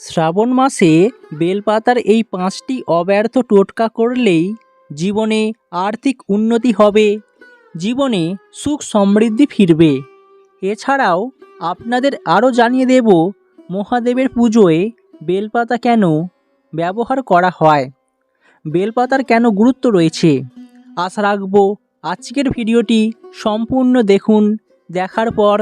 শ্রাবণ মাসে বেলপাতার এই পাঁচটি অব্যর্থ টোটকা করলেই জীবনে আর্থিক উন্নতি হবে, জীবনে সুখ সমৃদ্ধি ফিরবে। এছাড়াও আপনাদের আরও জানিয়ে দেব মহাদেবের পুজোয় বেলপাতা কেন ব্যবহার করা হয়, বেলপাতার কেন গুরুত্ব রয়েছে। আশা রাখব আজকের ভিডিওটি সম্পূর্ণ দেখুন, দেখার পর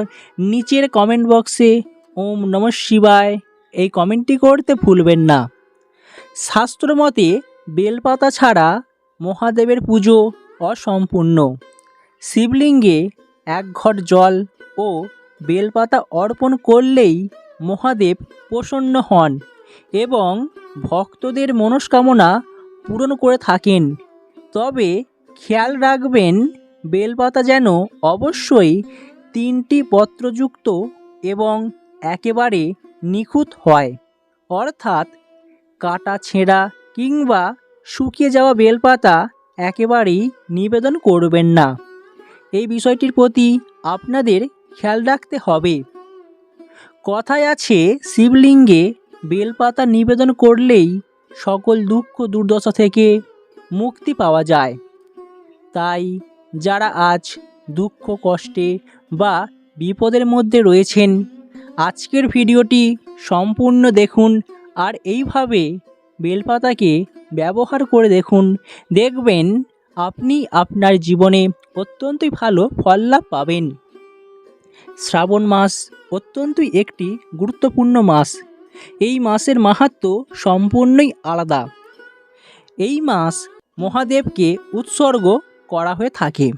নিচের কমেন্ট বক্সে ওম নম শিবায় এই কমেন্টটি করতে ভুলবেন না। শাস্ত্রমতে, বেলপাতা ছাড়া মহাদেবের পুজো অসম্পূর্ণ। শিবলিঙ্গে এক ঘট জল ও বেলপাতা অর্পণ করলেই মহাদেব প্রসন্ন হন এবং ভক্তদের মনস্কামনা পূরণ করে থাকেন। তবে খেয়াল রাখবেন, বেলপাতা যেন অবশ্যই তিনটি পত্রযুক্ত এবং একেবারে নিখুঁত হয়। অর্থাৎ কাটা ছেঁড়া কিংবা শুকিয়ে যাওয়া বেলপাতা একেবারেই নিবেদন করবেন না। এই বিষয়টির প্রতি আপনাদের খেয়াল রাখতে হবে। কথায় আছে, শিবলিঙ্গে বেলপাতা নিবেদন করলেই সকল দুঃখ দুর্দশা থেকে মুক্তি পাওয়া যায়। তাই যারা আজ দুঃখ, কষ্টে বা বিপদের মধ্যে রয়েছেন আজকের ভিডিওটি সম্পূর্ণ দেখুন আর এইভাবে বেলপাতাকে ব্যবহার করে দেখুন। দেখবেন আপনি আপনার জীবনে অত্যন্তই ভালো ফল লাভ পাবেন। শ্রাবণ মাস অত্যন্তই একটি গুরুত্বপূর্ণ মাস। এই মাসের মাহাত্ম সম্পূর্ণই আলাদা। এই মাস মহাদেবকে উৎসর্গ করা হয়ে থাকে।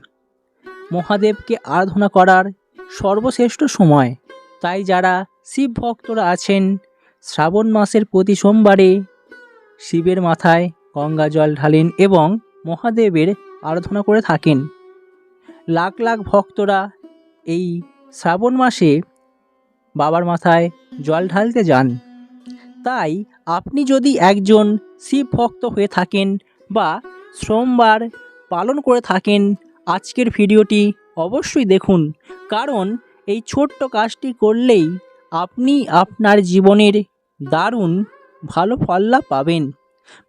মহাদেবকে আরাধনা করার সর্বশ্রেষ্ঠ সময়। তাই যারা শিব ভক্তরা আছেন, শ্রাবণ মাসের প্রতি সোমবারে শিবের মাথায় গঙ্গা জল ঢালেন এবং মহাদেবের আরাধনা করে থাকেন। লাখ লাখ ভক্তরা এই শ্রাবণ মাসে বাবার মাথায় জল ঢালতে যান। তাই আপনি যদি একজন শিব ভক্ত হয়ে থাকেন বা সোমবার পালন করে থাকেন, আজকের ভিডিওটি অবশ্যই দেখুন। কারণ এই ছোট্ট কাজটি করলেই আপনি আপনার জীবনের দারুণ ভালো ফল লাভ পাবেন।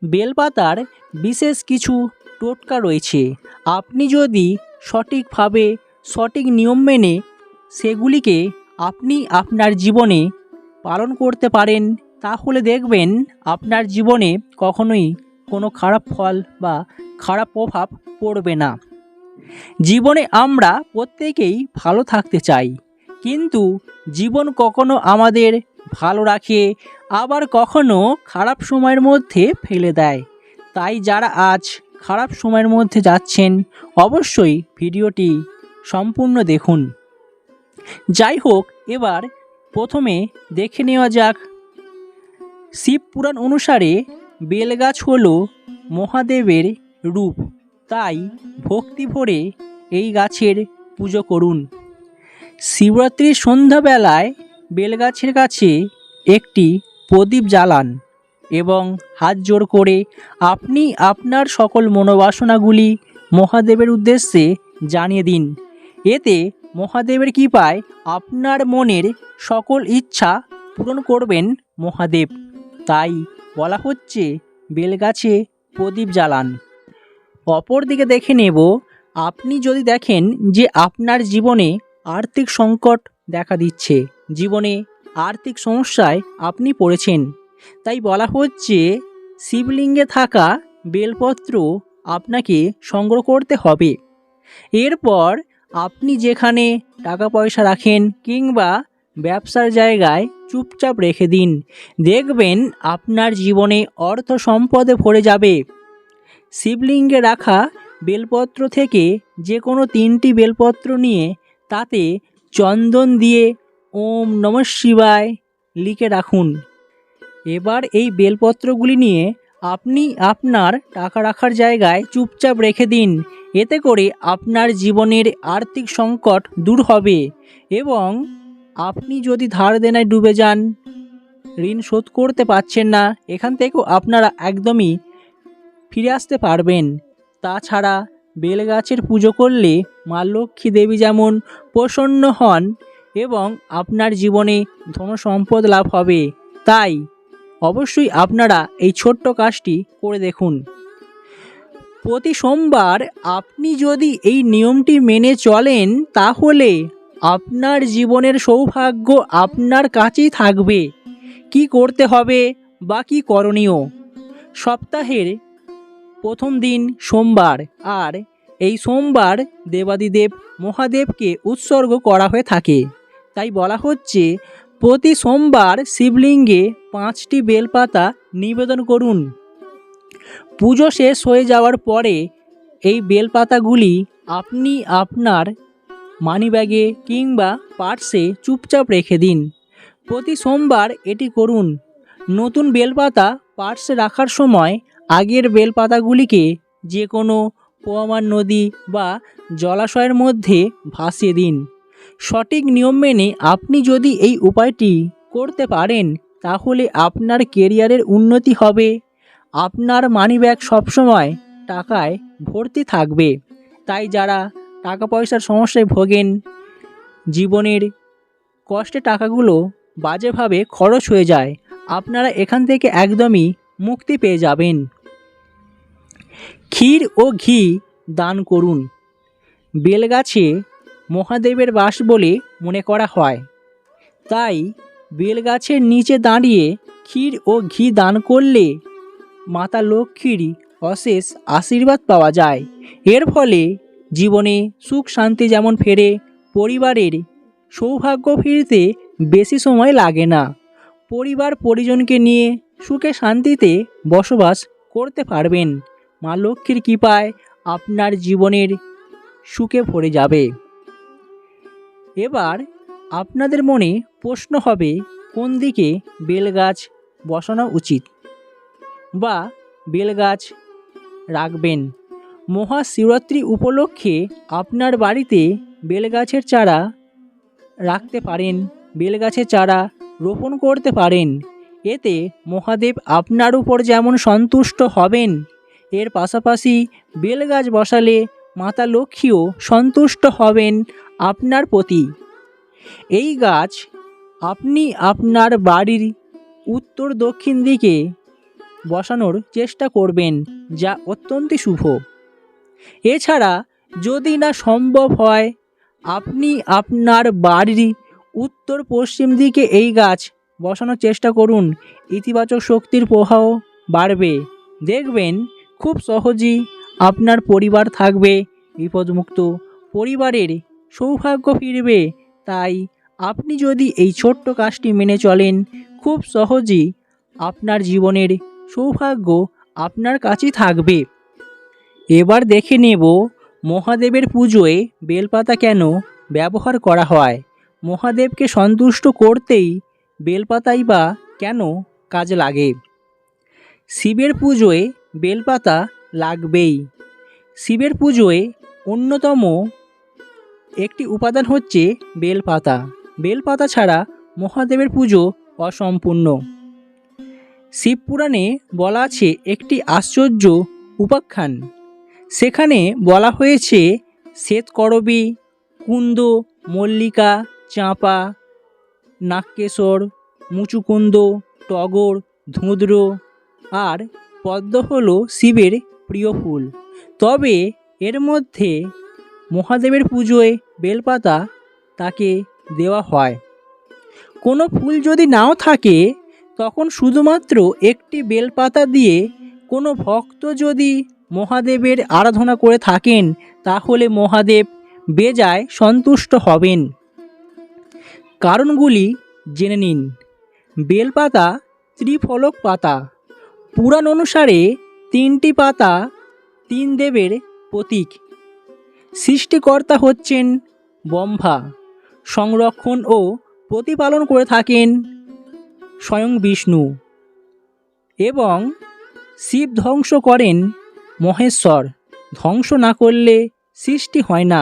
বেলপাতার বিশেষ কিছু টোটকা রয়েছে। আপনি যদি সঠিকভাবে সঠিক নিয়ম মেনে সেগুলিকে আপনি আপনার জীবনে পালন করতে পারেন, তাহলে দেখবেন আপনার জীবনে কখনোই কোনো খারাপ ফল বা খারাপ প্রভাব পড়বে না। জীবনে আমরা প্রত্যেকেই ভালো থাকতে চাই। কিন্তু জীবন কখনো আমাদের ভালো রাখে, আবার কখনো খারাপ সময়ের মধ্যে ফেলে দেয়। তাই যারা আজ খারাপ সময়ের মধ্যে যাচ্ছেন, অবশ্যই ভিডিওটি সম্পূর্ণ দেখুন। যাই হোক, এবার প্রথমে দেখে নেওয়া যাক। শিব পুরাণ অনুসারে বেলগাছ হল মহাদেবের রূপ, তাই ভক্তি ভরে এই গাছের পুজো করুন। শিবরাত্রির সন্ধ্যাবেলায় বেলগাছের কাছে একটি প্রদীপ জ্বালান এবং হাত জোড় করে আপনি আপনার সকল মনোবাসনাগুলি মহাদেবের উদ্দেশ্যে জানিয়ে দিন। এতে মহাদেবের কৃপায় আপনার মনের সকল ইচ্ছা পূরণ করবেন মহাদেব। তাই বলা হচ্ছে বেলগাছে প্রদীপ জ্বালান। অপরদিকে দেখে নেব, আপনি যদি দেখেন যে আপনার জীবনে আর্থিক সংকট দেখা দিচ্ছে। জীবনে আর্থিক সমস্যায় আপনি পড়েছেন। তাই বলা হচ্ছে, শিবলিঙ্গে থাকা বেলপত্র আপনাকে সংগ্রহ করতে হবে। এরপর আপনি যেখানে টাকা পয়সা রাখেন কিংবা ব্যবসার জায়গায় চুপচাপ রেখে দিন। দেখবেন আপনার জীবনে অর্থ সম্পদে ভরে যাবে। শিবলিঙ্গে রাখা বেলপত্র থেকে যে কোনো তিনটি বেলপত্র নিয়ে তাতে চন্দন দিয়ে ওম নম শিবায় লিখে রাখুন। এবার এই বেলপত্রগুলি নিয়ে আপনি আপনার টাকা রাখার জায়গায় চুপচাপ রেখে দিন। এতে করে আপনার জীবনের আর্থিক সংকট দূর হবে এবং আপনি যদি ধার দেনায় ডুবে যান, ঋণ শোধ করতে পারছেন না, এখান থেকেও আপনারা একদমই ফিরে আসতে পারবেন। তাছাড়া বেলগাছের পুজো করলে মা লক্ষ্মী দেবী যেমন প্রসন্ন হন এবং আপনার জীবনে ধন সম্পদ লাভ হবে। তাই অবশ্যই আপনারা এই ছোট্ট কাজটি করে দেখুন। প্রতি সোমবার আপনি যদি এই নিয়মটি মেনে চলেন, তাহলে আপনার জীবনের সৌভাগ্য আপনার কাছেই থাকবে। কি করতে হবে বা কী করণীয়? সপ্তাহের প্রথম দিন সোমবার আর এই সোমবার দেবাদিদেব মহাদেবকে উৎসর্গ করা হয়ে থাকে। তাই বলা হচ্ছে, প্রতি সোমবার শিবলিঙ্গে পাঁচটি বেলপাতা নিবেদন করুন। পুজো শেষ হয়ে যাওয়ার পরে এই বেলপাতাগুলি আপনি আপনার মানিব্যাগে কিংবা পার্সে চুপচাপ রেখে দিন। প্রতি সোমবার এটি করুন। নতুন বেলপাতা পার্সে রাখার সময় আগের বেলপাতাগুলিকে যে কোনো পোয়ামার নদী বা জলাশয়ের মধ্যে ভাসিয়ে দিন। সঠিক নিয়ম মেনে আপনি যদি এই উপায়টি করতে পারেন, তাহলে আপনার কেরিয়ারের উন্নতি হবে। আপনার মানিব্যাগ সবসময় টাকায় ভর্তি থাকবে। তাই যারা টাকা পয়সার সমস্যায় ভোগেন, জীবনের কষ্টে টাকাগুলো বাজেভাবে খরচ হয়ে যায়, আপনারা এখান থেকে একদমই মুক্তি পেয়ে যাবেন। ক্ষীর ও ঘি দান করুন। বেলগাছে মহাদেবের বাস বলে মনে করা হয়। তাই বেলগাছের নিচে দাঁড়িয়ে ক্ষীর ও ঘি দান করলে মাতা লক্ষ্মীর অশেষ আশীর্বাদ পাওয়া যায়। এর ফলে জীবনে সুখ শান্তি যেমন ফেরে, পরিবারের সৌভাগ্য ফিরতে বেশি সময় লাগে না। পরিবার পরিজনকে নিয়ে সুখে শান্তিতে বসবাস করতে পারবেন। মা লক্ষ্মীর কৃপায় আপনার জীবনের সুখে ভরে যাবে। এবার আপনাদের মনে প্রশ্ন হবে, কোন দিকে বেলগাছ বসানো উচিত বা বেলগাছ রাখবেন? মহাশিবরাত্রি উপলক্ষে আপনার বাড়িতে বেলগাছের চারা রাখতে পারেন, বেলগাছের চারা রোপণ করতে পারেন। এতে মহাদেব আপনার উপর যেমন সন্তুষ্ট হবেন এর পাশাপাশি বেলগাছ বসালে মাতা লক্ষ্মীও সন্তুষ্ট হবেন আপনার প্রতি। এই গাছ আপনি আপনার বাড়ির উত্তর দক্ষিণ দিকে বসানোর চেষ্টা করবেন, যা অত্যন্ত শুভ। এছাড়া যদি না সম্ভব হয়, আপনি আপনার বাড়ির উত্তর পশ্চিম দিকে এই গাছ বসানোর চেষ্টা করুন, ইতিবাচক শক্তির প্রবাহ বাড়বে। দেখবেন খুব সহজেই আপনার পরিবার থাকবে বিপদমুক্ত। পরিবারের সৌভাগ্য ফিরবে। তাই আপনি যদি এই ছোট্ট কাজটি মেনে চলেন, খুব সহজেই আপনার জীবনের সৌভাগ্য আপনার কাছেই থাকবে। এবার দেখে নেব মহাদেবের পুজোয় বেলপাতা কেন ব্যবহার করা হয়। মহাদেবকে সন্তুষ্ট করতেই বেলপাতাই বা কেন কাজে লাগে? শিবের পুজোয় বেলপাতা লাগবেই। শিবের পুজোয় অন্যতম একটি উপাদান হচ্ছে বেলপাতা। বেলপাতা ছাড়া মহাদেবের পুজো অসম্পূর্ণ। শিবপুরাণে বলা আছে একটি আশ্চর্য উপাখ্যান। সেখানে বলা হয়েছে শ্বেতকরবী কুন্দ, মল্লিকা, চাঁপা নাক্কেশ্বর মুচুকুন্দ, টগর, ধুঁদ্র আর পদ্ম হল শিবের প্রিয় ফুল। তবে এর মধ্যে মহাদেবের পুজোয় বেলপাতা তাকে দেওয়া হয়। কোনো ফুল যদি নাও থাকে, তখন শুধুমাত্র একটি বেলপাতা দিয়ে কোনো ভক্ত যদি মহাদেবের আরাধনা করে থাকেন, তাহলে মহাদেব বেজায় সন্তুষ্ট হবেন। কারণগুলি জেনে নিন। বেলপাতা, ত্রিফলক পাতা পুরাণ অনুসারে তিনটি পাতা তিন দেবের প্রতীক। সৃষ্টিকর্তা হচ্ছেন ব্রহ্মা, সংরক্ষণ ও প্রতিপালন করে থাকেন স্বয়ং বিষ্ণু এবং শিব ধ্বংস করেন মহেশ্বর। ধ্বংস না করলে সৃষ্টি হয় না,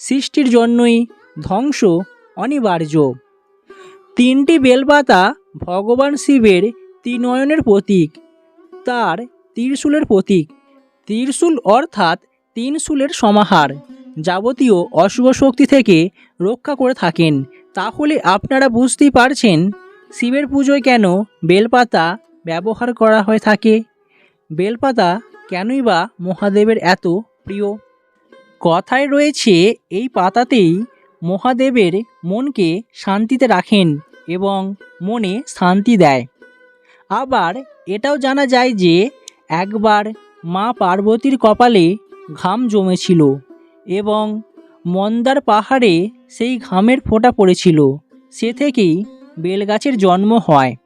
সৃষ্টির জন্যই ধ্বংস অনিবার্য। তিনটি বেলপাতা ভগবান শিবের ত্রিনয়নের প্রতীক। তার ত্রিশূলের প্রতীক। ত্রিশূল অর্থাৎ তিন সমাহার, যাবতীয় অশুভ শক্তি থেকে রক্ষা করে থাকেন। তাহলে আপনারা বুঝতেই পারছেন শিবের পুজোয় কেন বেলপাতা ব্যবহার করা হয়ে থাকে? বেলপাতা কেনই বা মহাদেবের এত প্রিয়? কথায় রয়েছে, এই পাতাতেই মহাদেবের মনকে শান্তিতে রাখেন এবং মনে শান্তি দেয়। আবার এটাও জানা যায় যে একবার মা পার্বতীর কপালে ঘাম জমেছিল এবং মন্দার পাহাড়ে সেই ঘামের ফোঁটা পড়েছিল। সে থেকেই বেলগাছের জন্ম হয়।